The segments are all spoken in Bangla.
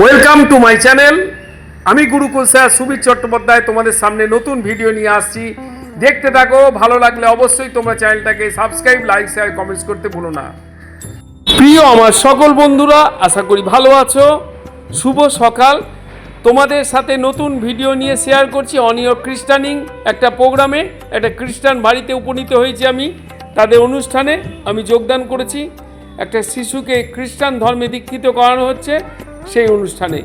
ওয়েলকাম টু মাই চ্যানেল আমি গুরুকুল স্যার সুবীর চট্টোপাধ্যায় তোমাদের সামনে নতুন ভিডিও নিয়ে আসছি। দেখতে থাকো, ভালো লাগলে অবশ্যই তোমরা চ্যানেলটাকে সাবস্ক্রাইব লাইক শেয়ার কমেন্টস করতে ভুলো না। প্রিয় আমার সকল বন্ধুরা, আশা করি ভালো আছো। শুভ সকাল। তোমাদের সাথে নতুন ভিডিও নিয়ে শেয়ার করছি অনিয় খ্রিস্টানিং একটা প্রোগ্রামে একটা খ্রিস্টান বাড়িতে উপনীত হয়েছি আমি। তাদের অনুষ্ঠানে আমি যোগদান করেছি। একটা শিশুকে খ্রিস্টান ধর্মে দীক্ষিত করানো হচ্ছে। সেই অনুষ্ঠানে।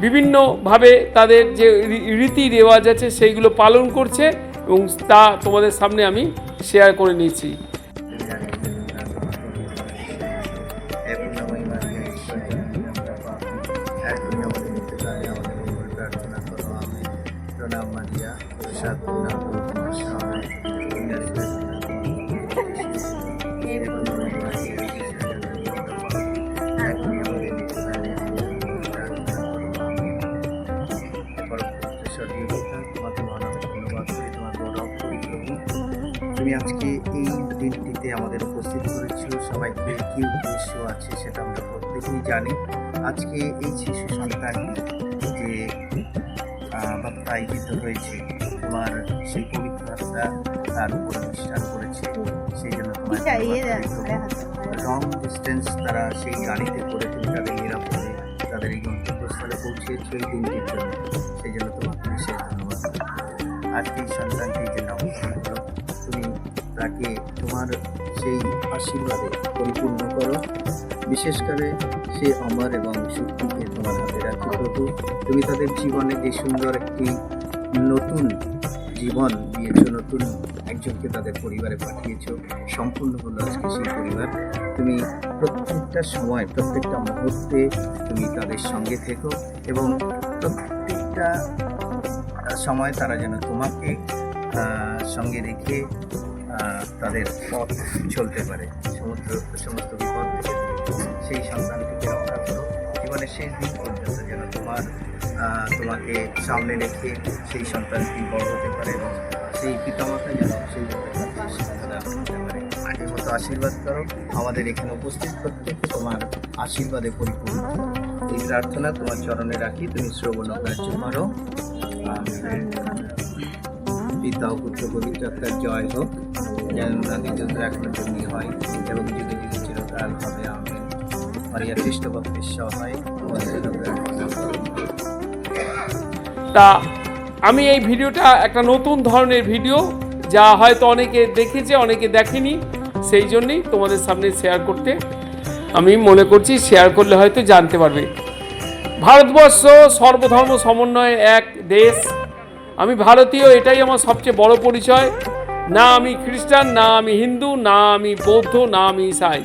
বিভিন্নভাবে তাদের যে রীতি রেওয়াজ আছে, সেইগুলো পালন করছে এবং তা তোমাদের সামনে আমি শেয়ার করে নিয়েছি। তুমি আজকে এই দিনটিতে আমাদের উপস্থিত করেছ সবাইকে কি উদ্দেশ্য আছে সেটা আমরা প্রত্যেকেই জানি। আজকে এই শিশু সন্তানটি যে আহ, বাপ্তায়িত হয়েছে তোমার সেই পবিত্র আত্মা তার উপর অনুষ্ঠান করেছে সেই জন্য তোমার লং ডিস্টেন্স তারা সেই গাড়িতে করে তুমি তাদের নিরাপদে তাদের এই গন্তব্যস্থলে পৌঁছেছে এই দিনটির জন্য। সেই জন্য তোমাকে বিশেষ ধন্যবাদ আজকে এই সন্তানটি যে নামকরণ হলো তুমি তাকে তোমার সেই আশীর্বাদে পরিপূর্ণ করো। বিশেষ করে সে অমর এবং শক্তিকে তোমার হাতে রাখো প্রভু। তুমি তাদের জীবনে যে সুন্দর একটি নতুন জীবন দিয়েছ, নতুন একজনকে তাদের পরিবারে পাঠিয়েছো। সম্পূর্ণ হলো আজকে সেই পরিবার। তুমি প্রত্যেকটা সময়, প্রত্যেকটা মুহূর্তে তুমি তাদের সঙ্গে থেকো এবং প্রত্যেকটা সময় তারা যেন তোমাকে সঙ্গে রেখে তাদের পথ চলতে পারে। সমুদ্র, সমস্ত বিপদ সেই সন্তানটিকে রক্ষা করো। জীবনের শেষ দিন পর্যন্ত যেন তোমার তোমাকে সামনে রেখে সেই সন্তানটি বড় হতে পারে এবং সেই পিতামাতা যেন সেই করতে আশীর্বাদ করো। আমাদের এখানে উপস্থিত প্রত্যেককে তোমার আশীর্বাদে পরিপূর্ণ। এই প্রার্থনা তোমার চরণে রাখি। তুমি শ্রবণ কার্য করো। পিতা পুত্র পবিত্র জয় হোক। যেন তাদের হয় এবং চিরকাল হবে আমি। তা আমি এই ভিডিওটা একটা নতুন ধরনের ভিডিও যা হয়তো অনেকে দেখেছে, অনেকে দেখেনি। সেই জন্যই তোমাদের সামনে শেয়ার করতে আমি মনে করছি শেয়ার করলে হয়তো জানতে পারবে। ভারতবর্ষ সর্বধর্ম সমন্বয়ের এক দেশ। আমি ভারতীয়, এটাই আমার সবচেয়ে বড় পরিচয়। না আমি খ্রিস্টান, না আমি হিন্দু, না আমি বৌদ্ধ, না আমি ইসাই।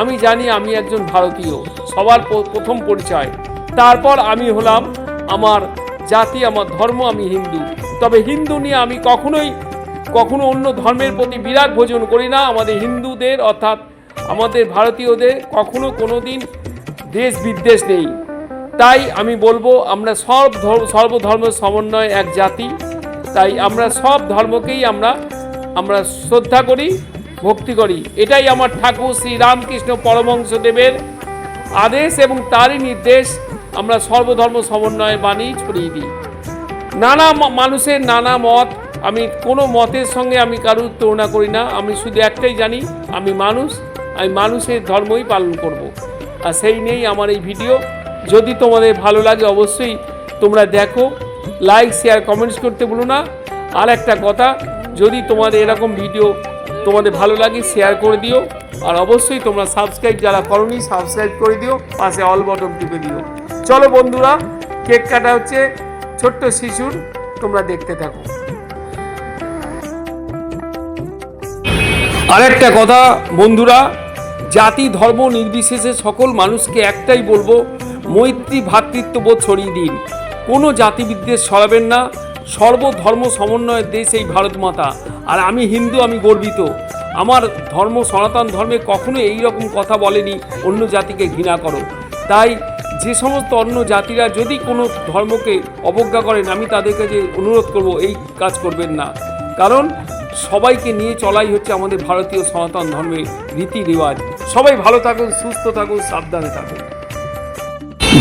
আমি জানি আমি একজন ভারতীয়, সবার প্রথম পরিচয়। তারপর আমি হলাম আমার জাতি, আমার ধর্ম, আমি হিন্দু। তবে হিন্দু নিয়ে আমি কখনোই, কখনো অন্য ধর্মের প্রতি বিরাট ভোজন করি না। আমাদের হিন্দুদের অর্থাৎ আমাদের ভারতীয়দের কখনো কোনো দিন দেশ বিদ্বেষ নেই। তাই আমি বলব, আমরা সব ধর্ম সর্বধর্ম সমন্বয় এক জাতি। তাই আমরা সব ধর্মকেই আমরা আমরা শ্রদ্ধা করি, ভক্তি করি। এটাই আমার ঠাকুর শ্রী রামকৃষ্ণ পরমহংসদেবের আদেশ এবং তারই নির্দেশ। আমরা সর্বধর্ম সমন্বয়ের বাণী ছড়িয়ে দিই। নানা মানুষের নানা মত, আমি কোনো মতের সঙ্গে আমি কারুর তুলনা করি না। আমি শুধু একটাই জানি, আমি মানুষ, আমি মানুষের ধর্মই পালন করব। আর সেই নিয়েই আমার এই ভিডিও। যদি তোমাদের ভালো লাগে অবশ্যই তোমরা দেখো লাইক শেয়ার কমেন্টস করতে ভুলো না। আর একটা কথা যদি তোমাদের এরকম ভিডিও তোমাদের ভালো লাগে শেয়ার করে দিও। আর অবশ্যই তোমরা সাবস্ক্রাইব যারা করনি সাবস্ক্রাইব করে দিও, পাশে অল বটন টিপে দিও। চলো বন্ধুরা কেক কাটা হচ্ছে ছোট্ট শিশুর, তোমরা দেখতে থাকো। আরেকটা কথা, বন্ধুরা, জাতি, ধর্ম নির্বিশেষে সকল মানুষকে একটাই বলব মৈত্রী ভ্রাতৃত্ববোধ ছড়িয়ে দিন। কোনো জাতিবিদ্বেষ ছড়াবেন না সর্বধর্ম সমন্বয়ের দেশ এই ভারত মাতা। আর আমি হিন্দু, আমি গর্বিত। আমার ধর্ম সনাতন ধর্মে কখনো এই রকম কথা বলেনি, অন্য জাতিকে ঘৃণা করো। তাই যে সমস্ত অন্য জাতিরা যদি কোনো ধর্মকে অবজ্ঞা করেন, আমি তাদেরকে যে অনুরোধ করব, এই কাজ করবেন না। কারণ সবাইকে নিয়ে চলাই হচ্ছে আমাদের ভারতীয় সনাতন ধর্মের রীতি রেওয়াজ সবাই ভালো থাকুন, সুস্থ থাকুন, সাবধানে থাকুন।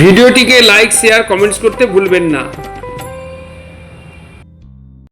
ভিডিওটিকে লাইক, শেয়ার, কমেন্টস করতে ভুলবেন না।